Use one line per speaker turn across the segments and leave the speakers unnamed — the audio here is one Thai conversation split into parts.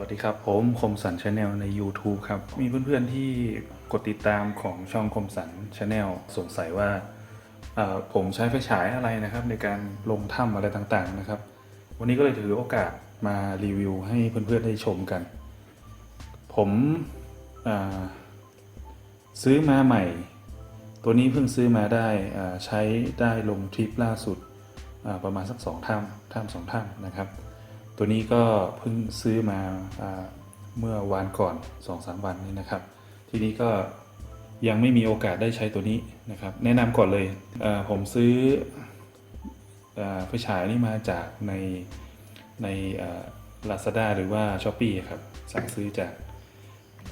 วัสดีครับ ผมคมสันชาแนลใน YouTube ครับ มีเพื่อนๆที่กดติดตามของช่องคมสันชาแนลสงสัยว่าผมใช้ไฟฉายอะไรนะครับ ในการลงถ้ำอะไรต่างๆนะครับ วันนี้ก็เลยถือโอกาสมารีวิวให้เพื่อนๆได้ชมกัน ผมซื้อมาใหม่ ตัวนี้เพิ่งซื้อมาได้ใช้ได้ลงทริปล่าสุดประมาณสักสองถ้ำถ้ำสองถ้ำนะครับ ตัวนี้ก็เพิ่งซื้อมาอเมื่อวานก่อน 2-3 วันนี้นะครับ ทีนี้ก็ยังไม่มีโอกาสได้ใช้ตัวนี้นะครับ แนะนำก่อนเลยเผมซื้ออาไฟฉายนี่มาจากในในลาซาด้าหรือว่า s h อ p e e ครับ สั่งซื้อจาก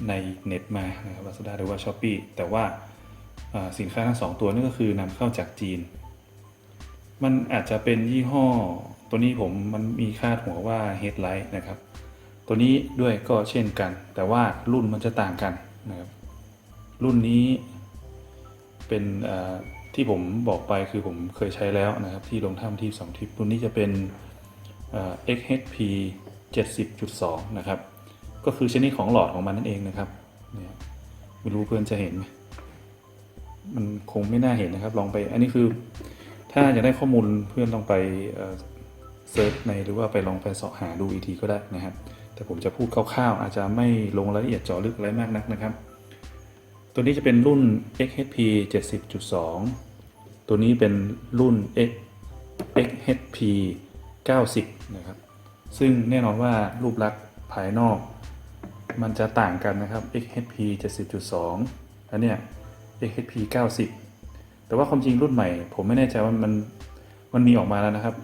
ในเน็ตมานะครับลาซาด้าหรือว่า s h อ p e e แต่ว่าอ่าสินค้าทั้งสองตัวนี่ก็คือนำเข้าจากจีน มันอาจจะเป็นยี่ห้อ ตัวนี้ผมมันมีคาดหัวว่า Headlight นะครับ ตัวนี้ด้วยก็เช่นกัน แต่ว่ารุ่นมันจะต่างกันนะครับ รุ่นนี้เป็นที่ผมบอกไปคือผมเคยใช้แล้วนะครับ ที่ลงถ้ำที่2ทิปรุ่นนี้จะเป็นเอ่อ XHP 70.2 นะครับ ก็คือชนิดของหลอดของมันนั่นเองนะครับเนี่ยไม่รู้เพื่อนจะเห็นไหมมันคงไม่น่าเห็นนะครับ ลองไป อันนี้คือถ้าอยากได้ข้อมูลเพื่อนลองไป เซิร์ชในหรือว่าไปลองไปเสาะหาดูอีกทีก็ได้นะครับ แต่ผมจะพูดคร่าวๆ อาจจะไม่ลงรายละเอียดเจาะลึกอะไรมากนักนะครับ ตัวนี้จะเป็นรุ่น XHP 70.2 ตัวนี้เป็นรุ่น X XHP 90 นะครับ ซึ่งแน่นอนว่ารูปลักษณ์ภายนอก มันจะต่างกันนะครับ XHP 70.2 อันเนี้ย XHP 90 แต่ว่าความจริงรุ่นใหม่ ผมไม่แน่ใจว่ามัน มันมีออกมาแล้วนะครับ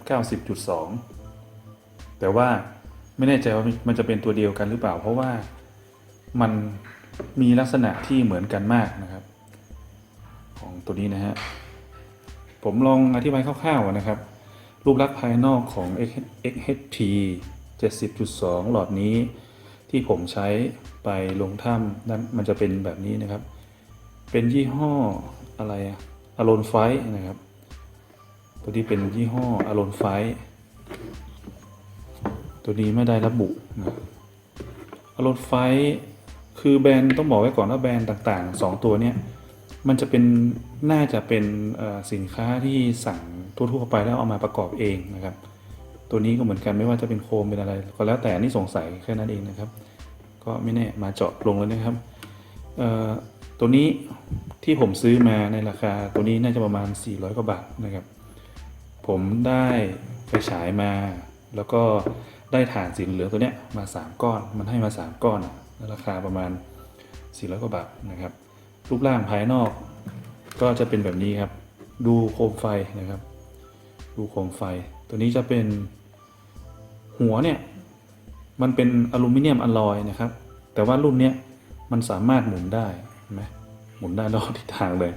90.2 แต่ว่าไม่แน่ใจว่ามันจะเป็นตัวเดียวกันหรือเปล่า เพราะว่ามันมีลักษณะที่เหมือนกันมากนะครับ ของตัวนี้นะฮะ ผมลองอธิบายคร่าวๆนะครับ รูปลักษณ์ภายนอกของ XHT 70.2 หลอดนี้ ที่ผมใช้ไปลงถ้ำนั้นมันจะเป็นแบบนี้นะครับ เป็นยี่ห้ออะไรอะอารอนไฟนะครับ ตัวนี้เป็นยี่ห้ออารอนไฟตัวนี้ไม่ได้ระบุนะอารอนไฟคือแบรนด์ต้องบอกไว้ก่อนว่าแบรนด์ต่างๆ 2 ตัวเนี้ยมันจะเป็นน่าจะเป็นสินค้าที่สั่งทั่วๆไปแล้วเอามาประกอบเองนะครับ ตัวนี้ก็เหมือนกันไม่ว่าจะเป็นโคมเป็นอะไร ก็แล้วแต่นี่สงสัยแค่นั้นเองนะครับ ก็ไม่แน่มาเจาะลงเลยนะครับตัวนี้ที่ผมซื้อมาในราคาตัวนี้น่าจะประมาณ 400 กว่าบาทนะครับ ผมได้ไฟฉายมา แล้วก็ได้ถ่านสีเหลืองตัวเนี้ยมา 3 ก้อน มันให้มา 3 ก้อน ราคาประมาณ400กว่าบาทนะครับ รูปร่างภายนอก ก็จะเป็นแบบนี้ครับ ดูโคมไฟนะครับ ดูโคมไฟ ตัวนี้จะเป็นหัวเนี่ย มันเป็นอลูมิเนียมอลลอยนะครับ แต่ว่ารุ่นเนี้ยมันสามารถหมุนได้เห็นไหมหมุนได้รอบทิศทางเลย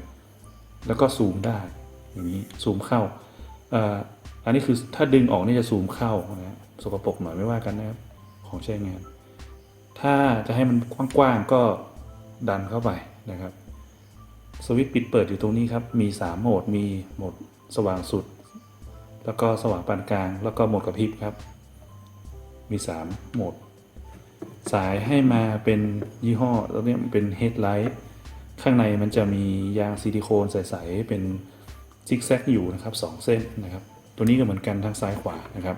แล้วก็ซูมได้ อย่างนี้ ซูมเข้า อันนี้คือถ้าดึงออกนี่จะซูมเข้านะสกปรกหน่อยไม่ว่ากันนะครับของใช้งาน ถ้าจะให้มันกว้างๆก็ดันเข้าไปนะครับสวิตช์ปิดเปิดอยู่ตรงนี้ครับ มี 3 โหมด มีโหมดสว่างสุด แล้วก็สว่างปานกลาง แล้วก็โหมดกระพริบครับ มี 3 โหมด สายให้มาเป็นยี่ห้อแล้วเนี่ยเป็นเฮดไลท์ ข้างในมันจะมียางซิลิโคนใส ๆ เป็น ซิกแซกอยู่นะครับ2เส้นนะครับ ตัวนี้ก็เหมือนกันทั้งซ้ายขวานะครับ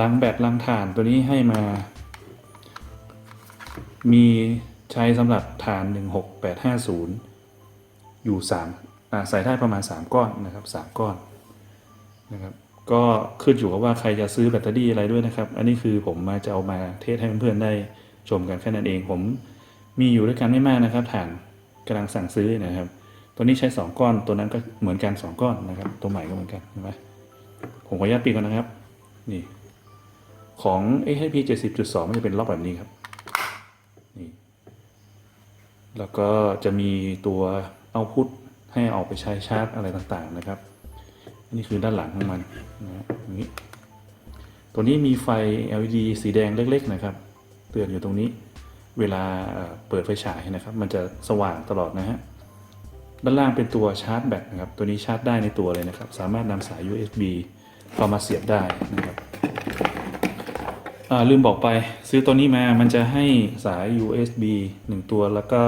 ลังแบตลังถ่านตัวนี้ให้มา มีใช้สำหรับฐาน 16850 อยู่3อ่าใส่ได้ประมาณ 3 ก้อนนะครับ 3 ก้อนนะครับก็ขึ้นอยู่กับว่าใครจะซื้อแบตเตอรี่อะไรด้วยนะครับ อันนี้คือผมมาจะเอามาเทสให้เพื่อนๆได้ชมกันแค่นั้นเอง ผมมีอยู่ด้วยกันไม่มากนะครับฐานกำลังสั่งซื้อนะครับ ตัวนี้ใช้ 2 ก้อน ตัวนั้นก็เหมือนกัน 2 ก้อนนะครับ ตัวใหม่ก็เหมือนกันเห็นไหมผมขออนุญาตปิดก่อนนะครับ นี่ ของ XP 70.2 มันจะเป็นล็อกแบบนี้ครับ นี่ แล้วก็จะมีตัวเอาพุทให้ออกไปใช้ชาร์จอะไรต่างๆนะครับอันนี้คือด้านหลังของมันนะฮะอย่างนี้ตัวนี้มีไฟ LED สีแดงเล็ก ๆ นะครับ เตือนอยู่ตรงนี้ เวลาเปิดไฟฉายนะครับ มันจะสว่างตลอดนะฮะ ด้านล่างเป็นตัวชาร์จแบตนะครับ ตัวนี้ชาร์จได้ในตัวเลยนะครับ สามารถนำสาย USB เข้ามาเสียบได้นะครับลืมบอกไปซื้อตัวนี้มา มันจะให้สาย USB หนึ่งตัวแล้วก็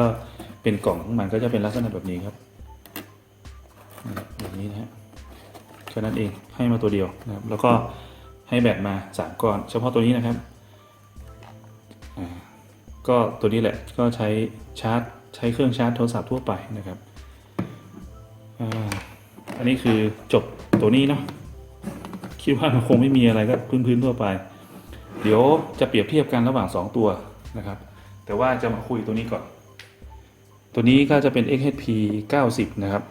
เป็นกล่องของมันก็จะเป็นลักษณะแบบนี้ครับแบบนี้นะฮะแค่นั้นเองให้มาตัวเดียวนะครับ แล้วก็ให้แบตมาสามก้อน เฉพาะตัวนี้นะครับก็ตัวนี้แหละก็ใช้ชาร์จ ใช้เครื่องชาร์จโทรศัพท์ทั่วไปนะครับ อันนี้คือจบตัวนี้เนาะคิดว่ามันคงไม่มีอะไรก็พื้นๆทั่วไป เดี๋ยวจะเปรียบเทียบกันระหว่าง 2 ตัวนะครับ แต่ว่าจะมาคุยตัวนี้ก่อน ตัวนี้ก็จะเป็น XHP 90 นะครับ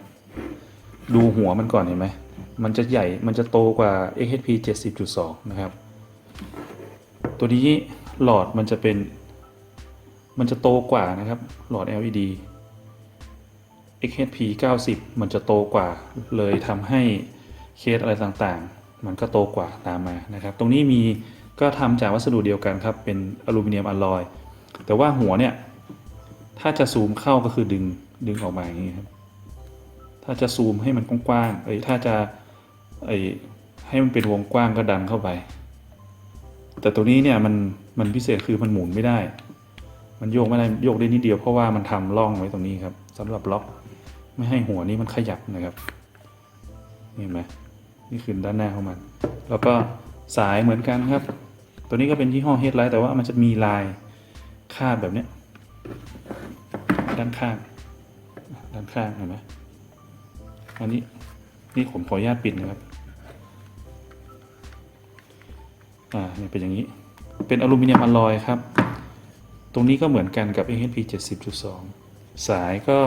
ดูหัวมันก่อนเห็นไหม มันจะใหญ่ มันจะโตกว่า XHP 70.2 นะครับ ตัวนี้หลอดมันจะเป็น มันจะโตกว่านะครับ หลอด LED XHP 90 มันจะโตกว่า เลยทำให้เคสอะไรต่างๆ มันก็โตกว่าตามมานะครับ ตรงนี้มีก็ทำจากวัสดุเดียวกันครับ เป็นอลูมิเนียมอลลอย แต่ว่าหัวเนี่ย ถ้าจะซูมเข้าก็คือดึงดึงออกมาอย่างนี้ครับ ถ้าจะซูมให้มันกว้างๆเอ้ยถ้าจะไอ้ให้มันเป็นวงกว้างก็ดันเข้าไป แต่ตัวนี้เนี่ยมันมันพิเศษคือมันหมุนไม่ได้ มันโยกไม่ได้โยกได้นิดเดียวเพราะว่ามันทำร่องไว้ตรงนี้ครับสำหรับล็อก ไม่ให้หัวนี้มันขยับนะครับเห็นไหมนี่คือด้านหน้าของมัน แล้วก็สายเหมือนกันครับ ตัวนี้ก็เป็นยี่ห้อเฮดไลท์แต่ว่ามันจะมีลายคาดแบบนี้ด้านข้าง ด้านข้างเห็นไหมอันนี้นี่ผมขออนุญาตปิดนะครับ อ่าเนี่ยเป็นอย่างนี้ เป็นอลูมิเนียมอลลอยครับ ตรงนี้ก็เหมือนกันกับ AHP 70.2 สายก็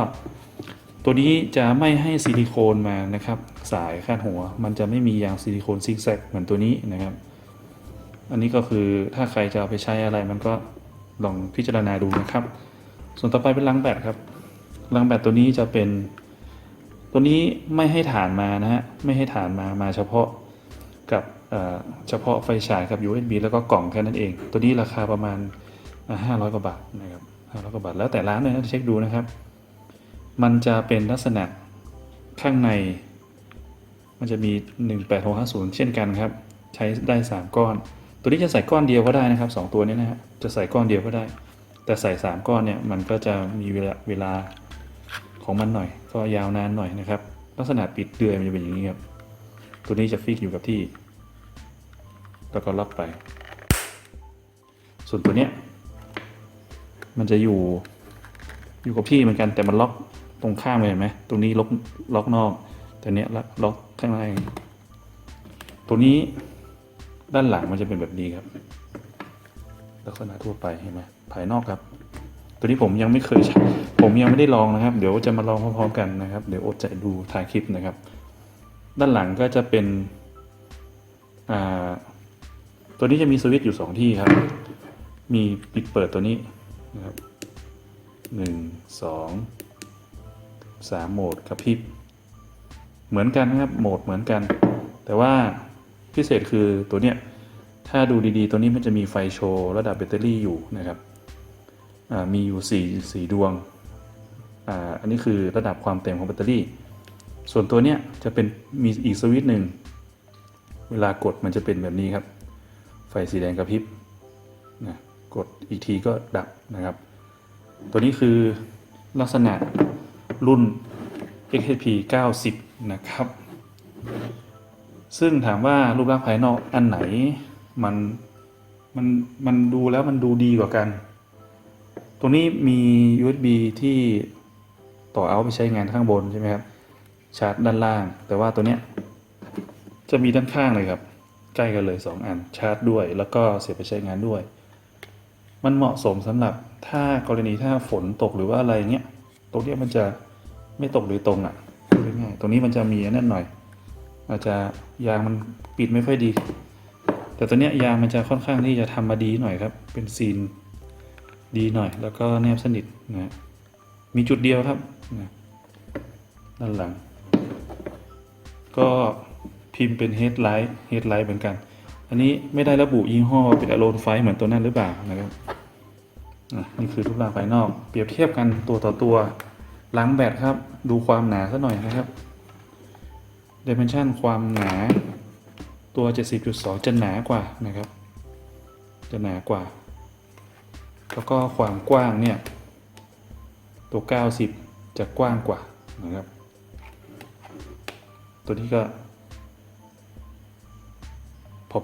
ตัวนี้จะไม่ให้ซิลิโคนมานะครับ สายคาดหัว มันจะไม่มียางซิลิโคนซิกแซกเหมือนตัวนี้นะครับ อันนี้ก็คือถ้าใครจะเอาไปใช้อะไรมันก็ลองพิจารณาดูนะครับ ส่วนต่อไปเป็นลังแบตครับลังแบตตัวนี้จะเป็น ตัวนี้ไม่ให้ฐานมานะฮะไม่ให้ฐานมามาเฉพาะกับเฉพาะไฟฉายกับ USB แล้วก็กล่องแค่นั้นเอง ตัวนี้ราคาประมาณห้าร้อยกว่าบาทนะครับห้าร้อยกว่าบาทแล้วแต่ร้านเลยนะเช็คดูนะครับ มันจะเป็นลักษณะข้างใน มันจะมี 18650 เช่นกันครับ ใช้ได้ 3 ก้อน ตัวนี้จะใส่ก้อนเดียวก็ได้นะครับ 2 ตัวนี้นะฮะจะใส่ก้อนเดียวก็ได้ แต่ใส่ 3 ก้อนเนี่ยมันก็จะมีเวลาเวลาของมันหน่อย ก็ยาวนานหน่อยนะครับ ลักษณะปิดเดือยมันจะเป็นอย่างนี้ครับ ตัวนี้จะฟิกอยู่กับที่ แล้วก็ล็อกไป ส่วนตัวเนี้ยมันจะอยู่อยู่กับที่เหมือนกันแต่มันล็อก ตรงข้ามเลยเห็นไหมตรงนี้ล็อกล็อกนอก แต่เนี้ยล็อกข้างในตัวนี้ด้านหลังมันจะเป็นแบบนี้ครับ ลักษณะทั่วไปเห็นไหมภายนอกครับ ตัวนี้ผมยังไม่เคยใช้ผมยังไม่ได้ลองนะครับ เดี๋ยวจะมาลองพร้อมๆกันนะครับ เดี๋ยวอดใจดูถ่ายคลิปนะครับ ด้านหลังก็จะเป็นอ่าตัวนี้จะมีสวิตช์อยู่สองที่ครับ มีปิดเปิดตัวนี้นะครับหนึ่งสอง สามโหมดกระพริบเหมือนกันนะครับโหมดเหมือนกัน แต่ว่าพิเศษคือตัวเนี้ยถ้าดูดีๆ ตัวนี้มันจะมีไฟโชว์ระดับแบตเตอรี่อยู่นะครับมีอยู่สี่สีดวงออันนี้คือระดับความเต็มของแบตเตอรี่ ส่วนตัวเนี้ยจะเป็นมีอีกสวิตช์หนึ่งเวลากดมันจะเป็นแบบนี้ครับ ไฟสีแดงกระพริบนะกดอีกทีก็ดับนะครับ ตัวนี้คือลักษณะ รุ่น XHP 90 นะครับ ซึ่งถามว่ารูปลักษณ์ภายนอกอันไหนมันมันมันดูแล้วมันดูดีกว่ากัน ตรงนี้มี USB ที่ต่อเอาไปใช้งานข้างบนใช่ไหมครับ ชาร์จด้านล่าง แต่ว่าตัวเนี้ยจะมีด้านข้างเลยครับ ใกล้กันเลย 2 อัน ชาร์จด้วย แล้วก็เสียบไปใช้งานด้วย มันเหมาะสมสำหรับถ้ากรณีถ้าฝนตกหรือว่าอะไรเงี้ย ตรงเนี้ยมันจะ ไม่ตกโดยตรงอะ่ะพูดง่ายๆตรงนี้มันจะมีนั่นหน่อย อาจจะยางมันปิดไม่ค่อยดี แต่ตัวเนี้ยยางมันจะค่อนข้างที่จะทำมาดีหน่อยครับ เป็นซีนดีหน่อย แล้วก็แนบสนิทนะมีจุดเดียวครับนะด้านหลัง ก็พิมพ์เป็น headlight headlight เหมือนกัน อันนี้ไม่ได้ระบุยี่ห้อเป็นอโลนไฟเหมือนตัวนั้นหรือเปล่านะครับอะนี่คือรูปร่างภายนอก เปรียบเทียบกันตัวต่อตัว หลังแบตครับ ดูความหนาซะหน่อยนะครับ dimension ความหนาตัว 70.2 จะหนากว่านะครับ จะหนากว่า แล้วก็ความกว้างเนี่ย ตัว 90 จะกว้างกว่านะครับ ตัวนี้ก็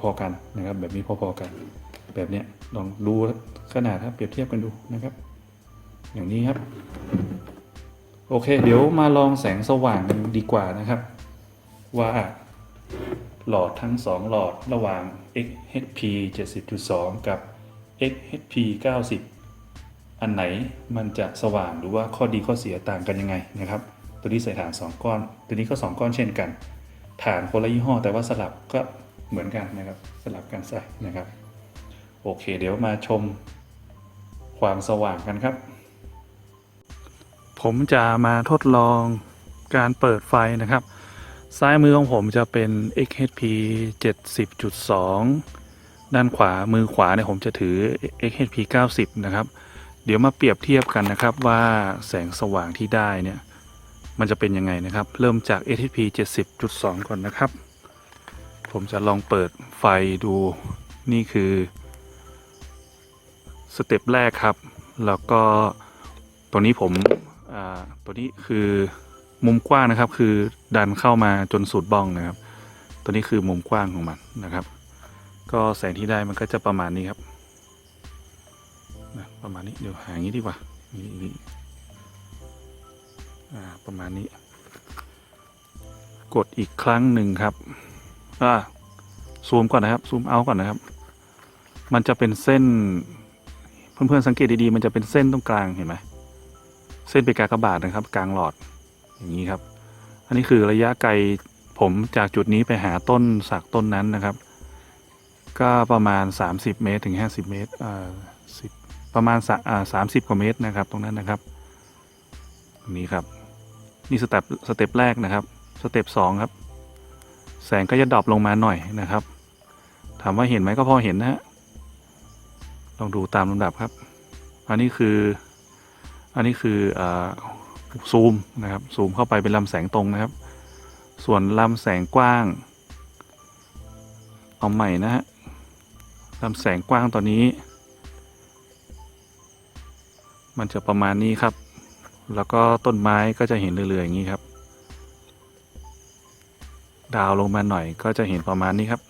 พอๆกันนะครับ แบบนี้พอๆกัน แบบเนี้ยลองดูขนาดครับเปรียบเทียบกันดูนะครับ อย่างนี้ครับ โอเค เดี๋ยวมาลองแสงสว่างกันดีกว่านะครับ ว่าหลอดทั้ง 2 หลอดระหว่าง XHP 70.2 กับ XHP 90 อันไหนมันจะสว่างหรือว่าข้อดีข้อเสียต่างกันยังไงนะครับ ตัวนี้ใส่ฐาน 2 ก้อน ตัวนี้ก็ 2 ก้อนเช่นกัน ฐานคนละยี่ห้อแต่ว่าสลับก็เหมือนกันนะครับสลับกันใส่นะครับ โอเค เดี๋ยวมาชมความสว่างกันครับ ผมจะมาทดลองการเปิดไฟนะครับ ซ้ายมือของผมจะเป็น XHP 70.2 ด้านขวามือขวาเนี่ยผมจะถือ XHP 90 นะครับ เดี๋ยวมาเปรียบเทียบกันนะครับว่าแสงสว่างที่ได้เนี่ยมันจะเป็นยังไงนะครับ เริ่มจาก XHP 70.2 ก่อนนะครับ ผมจะลองเปิดไฟดูนี่คือสเต็ปแรกครับ แล้วก็ตัวนี้ผม ตัวนี้คือมุมกว้างนะครับ คือดันเข้ามาจนสุดบ้องนะครับ ตัวนี้คือมุมกว้างของมันนะครับ ก็แสงที่ได้มันก็จะประมาณนี้ครับประมาณนี้เดี๋ยวหาอย่างนี้ดีกว่านี่นี่ประมาณนี้ กดอีกครั้งหนึ่งครับอ่าซูมก่อนนะครับซูมเอาก่อนนะครับ มันจะเป็นเส้น เพื่อนๆสังเกตดีๆ มันจะเป็นเส้นตรงกลางเห็นไหม เส้นเป็นกากบาทนะครับ กลางหลอดอย่างนี้ครับ อันนี้คือระยะไกลผมจากจุดนี้ไปหาต้นสักต้นนั้นนะครับ ก็ประมาณ 30 เมตรถึง 50 เมตรอ่าสิบประมาณสามสิบกว่าเมตรนะครับ ตรงนั้นนะครับนี้ครับ นี่สเต็ปสเต็ปแรกนะครับ สเต็ปสองครับ แสงก็จะดรอปลงมาหน่อยนะครับ ถามว่าเห็นไหมก็พอเห็นนะฮะลองดูตามลำดับครับ อันนี้คือ อันนี้คืออซูมนะครับซูมเข้าไปเป็นลำแสงตรงนะครับ ส่วนลำแสงกว้าง เอาใหม่นะฮะลำแสงกว้างตอนนี้ มันจะประมาณนี้ครับ แล้วก็ต้นไม้ก็จะเห็นเรื่อยๆอย่างนี้ครับ ดาวลงมาหน่อยก็จะเห็นประมาณนี้ครับ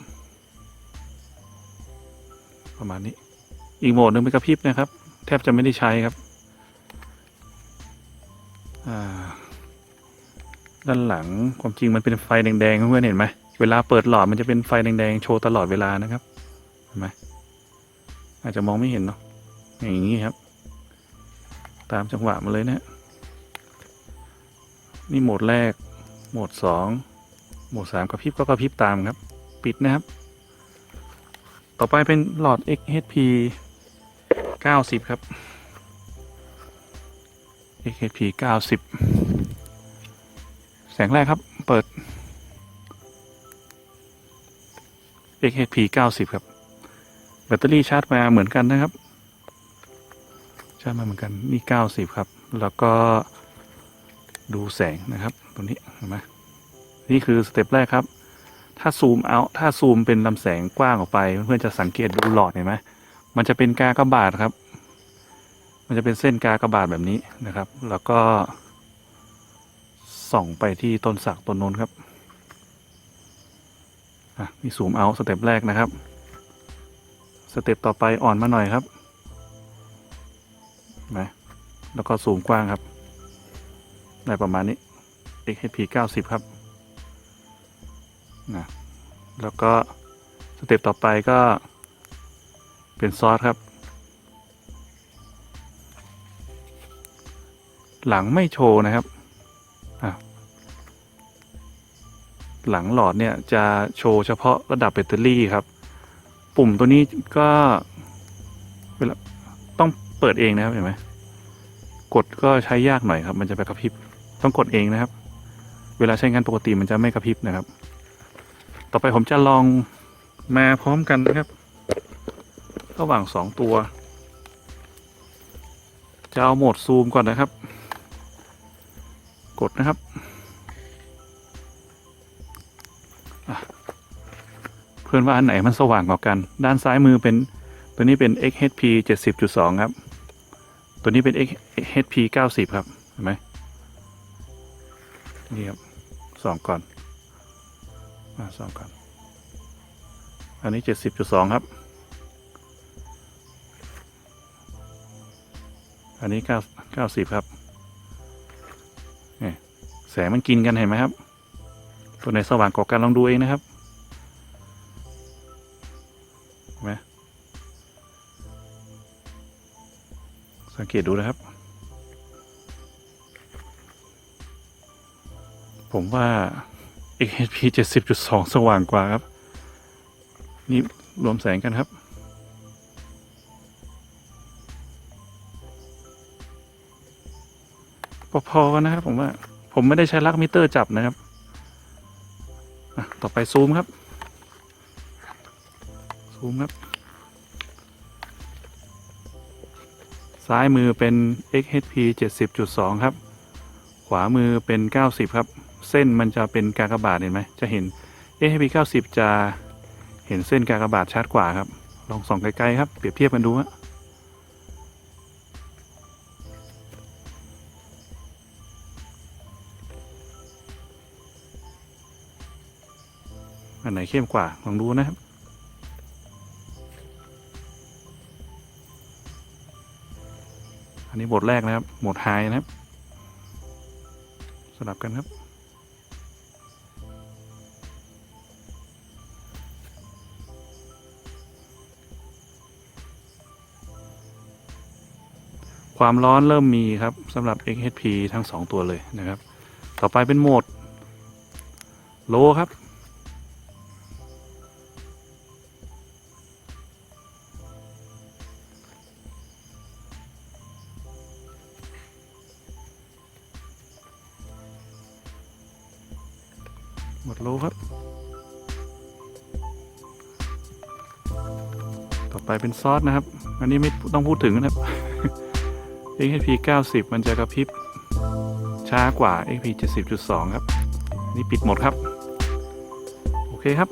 ประมาณนี้ อีกโหมดหนึ่งเป็นกระพริบนะครับ แทบจะไม่ได้ใช้ครับ ด้านหลังความจริงมันเป็นไฟแดงๆเพื่อนเห็นไหมเวลาเปิดหลอดมันจะเป็นไฟแดงๆโชว์ตลอดเวลานะครับเห็นไหมอาจจะมองไม่เห็นเนาะอย่างนี้ครับ ตามจังหวะมาเลยนะนี่โหมดแรก โหมดสองโหมดสามกระพริบก็กระพริบตามครับ ปิดนะครับ ต่อไปเป็นหลอด XHP 90 ครับ XHP 90 แสงแรกครับ เปิด XHP 90 ครับ แบตเตอรี่ชาร์จมาเหมือนกันนะครับ ชาร์จมาเหมือนกัน นี่ 90 ครับ แล้วก็ดูแสงนะครับตัวนี้ เห็นไหมนี่คือสเต็ปแรกครับ ถ้าซูมเอา ถ้าซูมเป็นลำแสงกว้างออกไป เพื่อนๆจะสังเกตดูหลอดเห็นไหมมันจะเป็นกากบาทครับ มันจะเป็นเส้นกากระบาทแบบนี้นะครับ แล้วก็ ส่องไปที่ต้นสักต้นนนครับอะนี่ซูมเอาสเต็ปแรกนะครับ สเต็ปต่อไปอ่อนมาหน่อยครับเห็นะแล้วก็ซูมกว้างครับ ได้ประมาณนี้ XHP 90 ครับนะแล้วก็สเต็ปต่อไปก็เป็นซอสครับ หลังไม่โชว์นะครับหลังหลอดเนี่ยจะโชว์เฉพาะระดับแบตเตอรี่ครับ ปุ่มตัวนี้ก็เวลาต้องเปิดเองนะครับเห็นไหมกดก็ใช้ยากหน่อยครับ มันจะไปกระพริบต้องกดเองนะครับ เวลาใช้งานปกติมันจะไม่กระพริบนะครับ ต่อไปผมจะลองมาพร้อมกันนะครับ ระหว่างสองตัว จะเอาโหมดซูมก่อนนะครับ กดนะครับเพื่อนว่าอันไหนมันสว่างกว่ากัน ด้านซ้ายมือเป็นตัวนี้เป็น XHP 70.2 ครับ ตัวนี้เป็น XHP 90 ครับ เห็นไหมนี่ครับสองก่อนมาสองก่อน อันนี้ 70.2 ครับ อันนี้ 9 90 ครับ สงมันกินกันเห็นไหมครับ ตัวไหนสว่างกว่ากันลองดูเองนะครับเห็นไหมสังเกตดูนะครับ ผมว่า XHP 70.2 สว่างกว่าครับ นี่รวมแสงกันครับพอๆกันนะครับผมว่า ผมไม่ได้ใช้ลักมิเตอร์จับนะครับต่อไปซูมครับ ซูมครับ ซ้ายมือเป็น XHP 70.2 ครับ ขวามือเป็น 90 ครับ เส้นมันจะเป็นกากบาทเห็นไหม จะเห็น XHP 90 จะเห็นเส้นกากบาทชัดกว่าครับ ลองส่องไกลๆครับ เปรียบเทียบกันดูฮะ อันไหนเข้มกว่าลองดูนะครับอันนี้โหมดแรกนะครับโหมดไฮนะครับสลับกันครับความร้อนเริ่มมีครับสำหรับ XHP ทั้ง 2 ตัวเลยนะครับ ต่อไปเป็นโหมด โลครับ เป็นซอสนะครับ อันนี้ไม่ต้องพูดถึงนะครับ XP 90 มันจะกระพริบช้ากว่า XP 70.2 ครับ นี่ปิดหมดครับ โอเคครับ